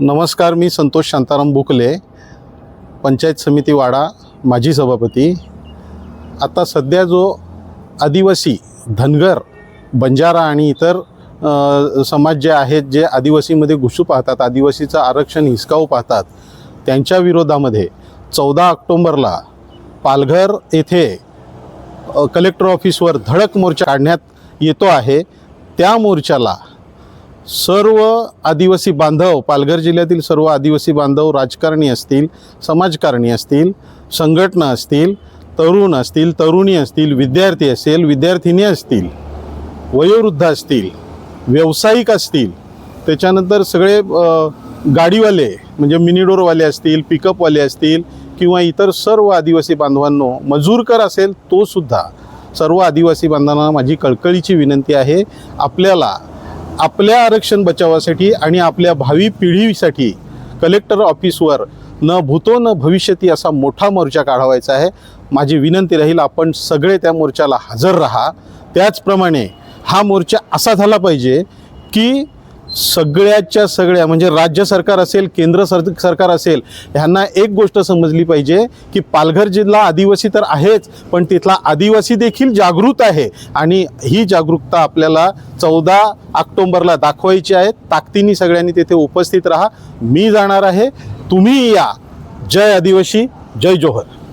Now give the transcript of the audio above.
नमस्कार मी संतोष शांताराम बुकले पंचायत समिती वाडा माजी सभापती. आता सध्या जो आदिवासी धनगर बंजारा आणि इतर समाज जे आहेत जे आदिवासीमध्ये घुसू पाहतात आदिवासीचं आरक्षण हिसकावू पाहतात त्यांच्या विरोधामध्ये चौदा ऑक्टोंबरला पालघर येथे कलेक्टर ऑफिसवर धडक मोर्चा काढण्यात येतो आहे. त्या मोर्चाला सर्व आदिवासी बांधव पालघर जिल्ह्यातील सर्व आदिवासी बांधव राजकारणी असतील समाजकारणी असतील संघटना असतील तरुण असतील तरुणी असतील विद्यार्थी असेल विद्यार्थिनी असतील वयोवृद्ध असतील व्यावसायिक असतील त्याच्यानंतर सगळे गाडीवाले म्हणजे मिनीडोरवाले असतील पिकअपवाले असतील किंवा इतर सर्व आदिवासी बांधवांनो मजूरकर असेल तो सुद्धा सर्व आदिवासी बांधवांना माझी कळकळीची विनंती आहे आपल्याला आपल्या आरक्षण बचावासाठी आणि आपल्या भावी पिढीसाठी कलेक्टर ऑफिसवर न भूतो न भविष्यती असा मोठा मोर्चा काढवायचा आहे. माझी विनंती राहील आपण सगळे त्या मोर्चाला हजर राहा. त्याचप्रमाणे हा मोर्चा असा झाला पाहिजे की सगळ्याच्या सगळ्या म्हणजे राज्य सरकार असेल केंद्र सर सरकार असेल ह्यांना एक गोष्ट समजली पाहिजे की पालघर जिल्हा आदिवासी तर आहेच पण तिथला आदिवासी देखील जागृत आहे. आणि ही जागरूकता आपल्याला चौदा ऑक्टोंबरला दाखवायची आहे. ताकदीने सगळ्यांनी तिथे उपस्थित राहा. मी जाणार आहे. तुम्ही या. जय आदिवासी जय जोहर.